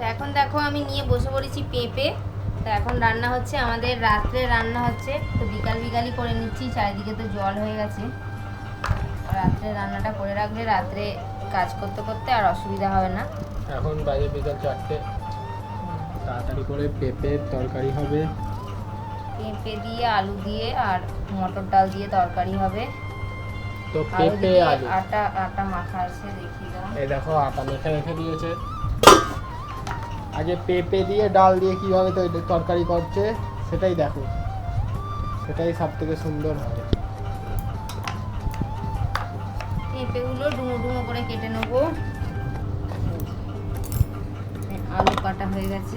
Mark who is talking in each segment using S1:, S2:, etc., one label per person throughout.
S1: তো এখন দেখো আমি নিয়ে বসে পড়েছি পেঁপে। তো এখন রান্না হচ্ছে আমাদের রাত্রে রান্না হচ্ছে। তো বিকাল বিকালই করে নিচ্ছি চারিদিকে তো জল হয়ে গেছে। রাত্রে রান্নাটা করে রাখলে রাত্রে কাজ করতে করতে আর অসুবিধা হবে না।
S2: এখন বাজে বিকাল চারটে। তাড়াতাড়ি করে পেঁপের তরকারি হবে।
S1: পেঁপে দিয়ে আলু দিয়ে আর মটর ডাল দিয়ে তরকারি হবে।
S2: তো পেঁপে আলু।
S1: আটা আটা মাখা আছে দেখি দাও।
S2: এই দেখো আটা মেখে রেখে দিয়েছে। আগে পেঁপে দিয়ে, ডাল দিয়ে কীভাবে তরকারি করছে, সেটাই দেখো। সেটাই সব থেকে সুন্দর হবে।
S1: পেঁপেগুলো ডুমো ডুমো করে কেটে নেব। আলু কাটা হয়ে গেছে।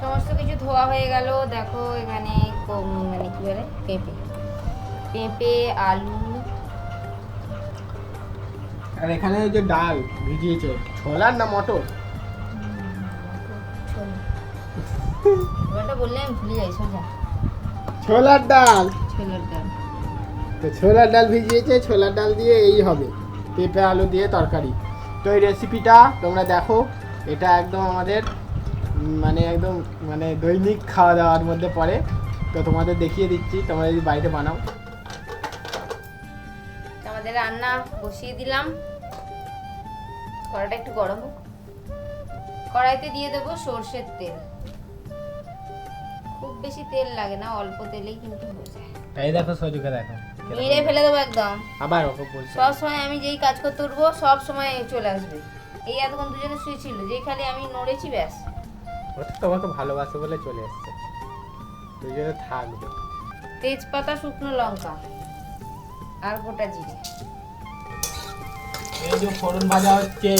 S1: সমস্ত কিছু ধোয়া হয়ে গেল। দেখো এখানে মানে কি বলে? পেঁপে। পেঁপে আলু।
S2: আর এখানে এই যে ডাল ভিজিয়েছে। ছোলার না মটর?
S1: ওটা বললে আমি ভুলে যাই সোজা।
S2: ছোলার ডাল।
S1: ছোলার ডাল।
S2: তো ছোলার ডাল ভিজিয়েছে ছোলার ডাল দিয়ে এই হবে। পেঁপে আলু দিয়ে তরকারি। তো এই রেসিপিটা তোমরা দেখো এটা একদম আমাদের মানে একদম মানে দৈনিক খাওয়া দাওয়ার মধ্যে পড়ে। তো তোমাদের দেখিয়ে দিচ্ছি তোমরা যদি বাড়িতে বানাও।
S1: তো আমাদের রান্না বসিয়ে দিলাম। কড়াটা একটু গরম হোক। কড়াইতে দিয়ে দেবো সর্ষের তেল। খুব বেশি তেল লাগে না অল্প তেলেই কিন্তু হয়ে যায়।
S2: এই দেখো সজুকে দেখো।
S1: মেরে ফেলে দেবো একদম।
S2: আবার ওকে বলছে।
S1: সব সময় আমি যেই কাজ করতে উঠবো সব সময় চলে আসবে। এই এতক্ষণ দুজনে শুয়েছিল যেই খালি আমি নড়েছি ব্যাস।
S2: ওটা তোমাকে ভালোবাসে বলে চলে এসছে। দুজনে থাকবে।
S1: তেজপাতা শুকনো লঙ্কা। আর গোটা জিরে।
S2: এই যে ফোড়ন ভাজা হচ্ছে।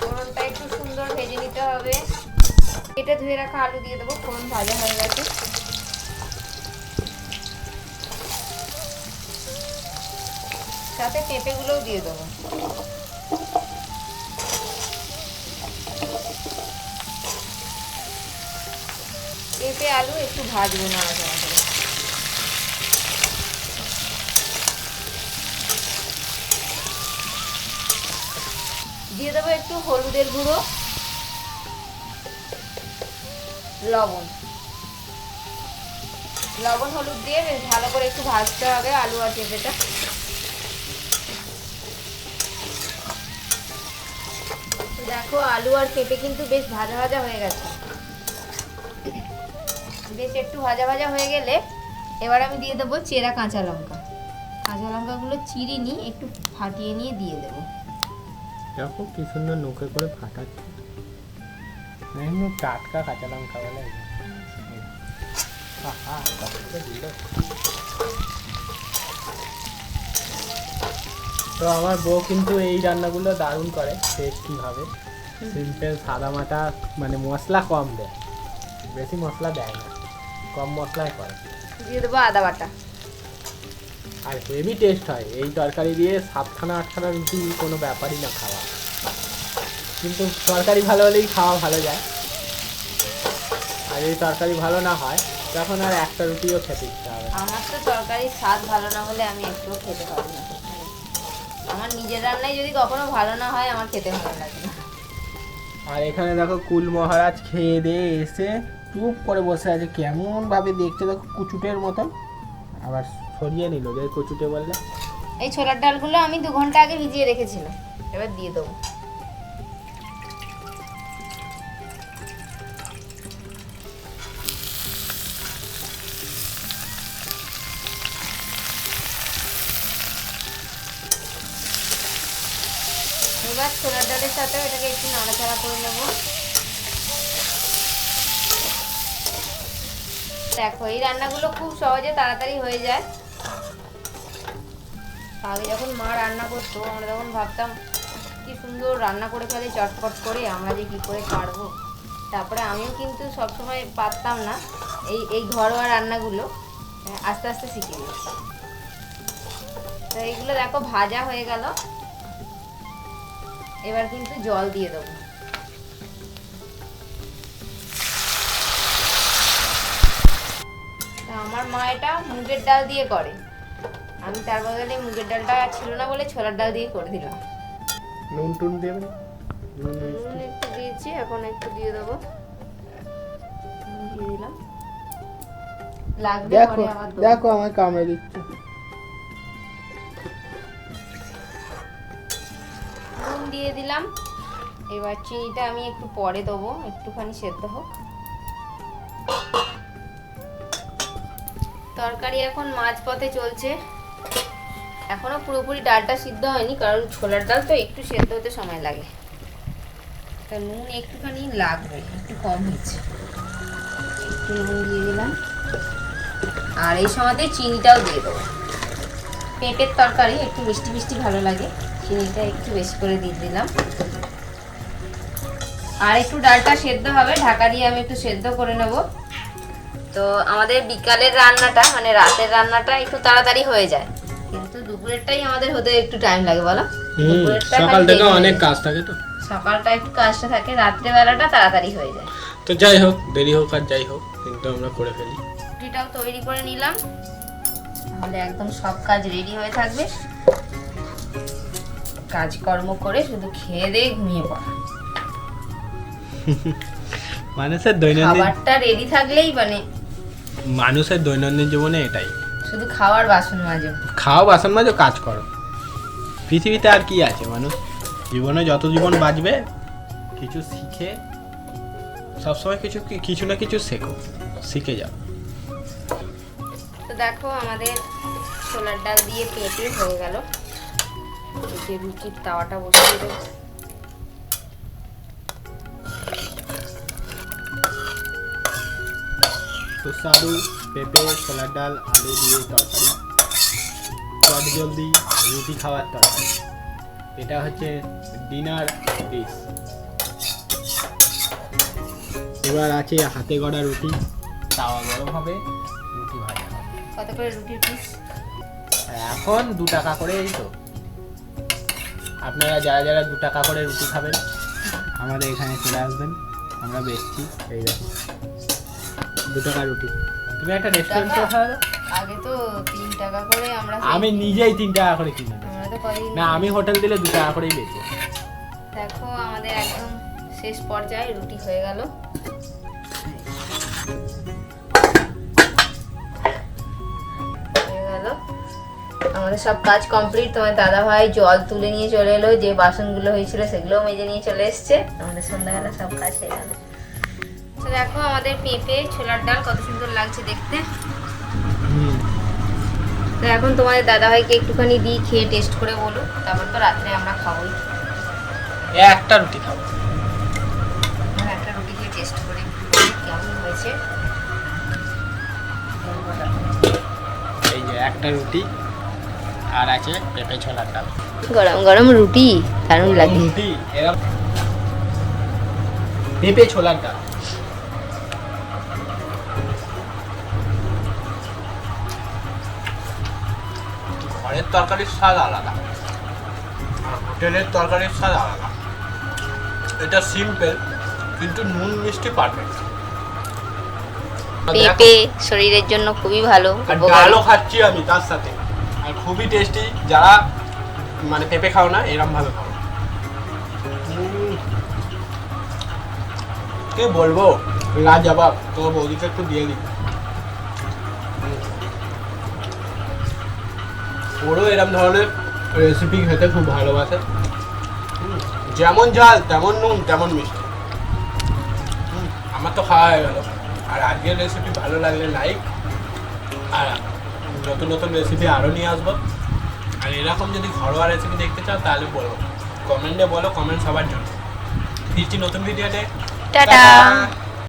S1: ফোড়নটা একটু সুন্দর ভেজে নিতে হবে। কেটে ধুয়ে রাখা আলু দিয়ে দেবো ফোড়ন ভাজা হয়ে গেছে। সাথে পেঁপেগুলোও দিয়ে দেবো। পেঁপে আলু একটু ভাজবো না দিয়ে দেবো একটু হলুদের গুঁড়ো, লবণ। লবণ, হলুদ দিয়ে বেশ ভালো করে একটু ভাজতে হবে আলু আর পেঁপেটা। দেখো, আলু আর পেঁপে কিন্তু বেশ ভাজা ভাজা হয়ে গেছে। বেশ একটু ভাজা ভাজা হয়ে গেলে এবার আমি দিয়ে দেবো চেরা কাঁচা লঙ্কা। কাঁচা লঙ্কাগুলো চিরিনি একটু ফাটিয়ে নিয়ে দিয়ে দেবো।
S2: দেখো কি সুন্দর নৌকে করে ফাটাচ্ছে। এমনি টাটকা কাঁচা লঙ্কা বলে। তো আমার বউ কিন্তু এই রান্নাগুলো দারুণ করে টেস্টি ভাবে। সিম্পল সাদা মাটা মানে মশলা কম দেয়। বেশি মশলা দেয় না কম মশলায় করে।
S1: দিয়ে দেবো আদা বাটা।
S2: আর হেভি টেস্ট হয়। এই তরকারি দিয়ে সাতখানা আটখানা রুটি কোনো ব্যাপারই না খাওয়া। কিন্তু তরকারি ভালো হলেই খাওয়া ভালো যায়। আর এই তরকারি ভালো না হয় তখন আর একটা রুটিও খেতে ইচ্ছা হবে
S1: আমার তো তরকারির স্বাদ ভালো না হলে আমি একটুও খেতে পারি না। আমার নিজের রান্নায় যদি কখনো ভালো না হয় আমার খেতে ভালো লাগে না।
S2: আর এখানে দেখো কুল মহারাজ খেয়ে দিয়ে এসে চুপ করে বসে আছে। কেমন ভাবে দেখতে দেখো কুচুটের মতন। আবার সরিয়ে নিল যে কুচুটে বললে
S1: এই ছোলার ডালগুলো আমি দু ঘণ্টা আগে ভিজিয়ে রেখেছিলাম। এবার দিয়ে দেবো। এবার ছোলার ডালের সাথে এটাকে একটু নাড়াচাড়া করে নেব। দেখো, এই রান্নাগুলো খুব সহজে তাড়াতাড়ি হয়ে যায়। আগে যখন মা রান্না করতো, আমরা তখন ভাবতাম, কি সুন্দর রান্না করে ফেলে, চটপট করে, আমরা যে কী করে পারব। তারপরে আমিও কিন্তু সবসময় পারতাম না, এই এই ঘরোয়া রান্নাগুলো আস্তে আস্তে শিখে গেছি। তো এইগুলো দেখো, ভাজা হয়ে গেল। এবার কিন্তু জল দিয়ে দেবো। আমার মা এটা মুগের ডাল দিয়ে করে। আমি তার বদলে মুগের ডালটা ছিল না বলে ছোলার ডাল দিয়ে করে দিলাম।
S2: নুন টুন দেবে? নুন
S1: একটু দিয়েছি এখন একটু দিয়ে দেবো। নুন দিয়ে দিলাম। লাগবে
S2: দেখো আমার কামড়ে দিচ্ছে।
S1: নুন দিয়ে দিলাম। এবার চিনিটা আমি একটু পরে দেবো একটুখানি সেদ্ধ হোক। তরকারি এখন মাছ পথে চলছে। এখনও পুরোপুরি ডালটা সিদ্ধ হয়নি, কারণ ছোলার ডাল তো একটু সেদ্ধ হতে সময় লাগে। তা নুন একটুখানি লাগবে, একটু কম হয়েছে। একটু নুন দিয়ে দিলাম। আর এই সময়তে চিনিটাও দিয়ে দেবো। পেঁপের তরকারি একটু মিষ্টি মিষ্টি ভালো লাগে, চিনিটা একটু বেশি করে দিয়ে দিলাম। আর একটু ডালটা সেদ্ধ হবে, ঢাকা দিয়ে আমি একটু সেদ্ধ করে নেব। তো আমাদের বিকালের রান্নাটা মানে রাতের রান্নাটা একটু তাড়াতাড়ি হয়ে যায়। কিন্তু দুপুরেরটাই আমাদের হতে একটু টাইম লাগে বলো?
S2: সকাল থেকে অনেক কাজ থাকে তো।
S1: সকালটা একটু কাজটা থাকে রাত্রেবেলাটা তাড়াতাড়ি হয়ে যায়।
S2: তো যাই হোক দেরি হোক আর যাই হোক কিন্তু আমরা করে ফেলি।
S1: রুটিটাও তৈরি করে নিলাম। তাহলে একদম সব কাজ রেডি হয়ে থাকবে। কাজকর্ম করে শুধু খেয়ে দিয়ে ঘুমিয়ে পড়া।
S2: মানুষের দৈনন্দিন
S1: খাবারটা রেডি থাকলেই মানে
S2: মানুষের দৈনন্দিন জীবনে এটাই।
S1: শুধু খাওয়ার বাসন মাজো।
S2: খাও বাসন মাজো কাজ করো। পৃথিবীতে আর কি আছে মানুষ? জীবনে যত জীবন বাঁচবে কিছু শিখে সবসময় কিছু কিছু না কিছু শেখো শিখে যাও।
S1: তো দেখো আমাদের ছোলার ডাল দিয়ে পেঁপে হয়ে গেল। রুটির তাওয়াটা বসিয়ে দেবো
S2: সুস্বাদু পেঁপে ছোলার ডাল আলু দিয়ে তরকারি। চট জলদি রুটি খাওয়ার তরকারি। এটা হচ্ছে ডিনার ডিশ। এবার আছে হাতে গড়া রুটি। তাওয়া গরম হবে রুটি ভাজা হবে।
S1: কত করে রুটির পিস
S2: এখন দু টাকা করে এই তো। আপনারা যারা যারা দু টাকা করে রুটি খাবেন আমাদের এখানে চলে আসবেন। আমরা বেচছি এই দেখো দু টাকা রুটি? তুমি একটা রেস্টুরেন্টে
S1: টাকা?
S2: খাওয়া
S1: আগে তো তিন টাকা করে আমরা
S2: আমি নিজেই তিন টাকা করে কিনে না আমি হোটেল দিলে দু টাকা করেই বেচি
S1: দেখো আমাদের একদম শেষ পর্যায়ে রুটি হয়ে গেল। হয়ে গেল। আমাদের সব কাজ কমপ্লিট তোমার দাদা ভাই জল তুলে নিয়ে চলে এলো যে বাসনগুলো হয়েছিল সেগুলোও মেজে নিয়ে চলে এসছে। আমাদের সন্ধ্যাবেলা সব কাজ হয়ে গেল। তো দেখো আমাদের পেঁপে ছোলার ডাল কত সুন্দর লাগছে দেখতে। তো এখন তোমাদের দাদা ভাইকে একটুখানি দিই খেয়ে টেস্ট করে বলো তারপর তো রাত্রে আমরা খাবোই।
S2: একটা রুটি খাব
S1: একটা রুটি দিয়ে টেস্ট করে কেমন হয়েছে।
S2: এই যে একটা রুটি আর আছে পেঁপে ছোলার ডাল।
S1: গরম গরম রুটি দারুণ লাগে।
S2: রুটি এরকম পেঁপে ছোলার ডাল। ঘরের তরকারির স্বাদ আলাদা। হোটেলের তরকারির স্বাদ আলাদা। এটা সিম্পল কিন্তু নুন মিষ্টি পারফেক্ট
S1: পেঁপে শরীরের জন্য খুবই ভালো।
S2: ডালও খাচ্ছি আমি তার সাথে। আর খুবই টেস্টি যারা মানে পেঁপে খাও না এরম ভাবে খাও। কি বলব? লাজবাব তোমার বৌদিকে একটু দিয়ে দিই। ওরও এরম ধরনের রেসিপি খেতে খুব ভালোবাসে। যেমন ঝাল তেমন নুন তেমন মিষ্টি। আমার তো খাওয়া হয়ে গেল। আর আজকের রেসিপি ভালো লাগলে লাইক আর নতুন নতুন রেসিপি আরও নিয়ে আসব। আর এরকম যদি ঘরোয়া রেসিপি দেখতে চাও তাহলে বলো কমেন্টে বলো কমেন্ট সবার জন্য। ফিরছি নতুন ভিডিওতে টাটা।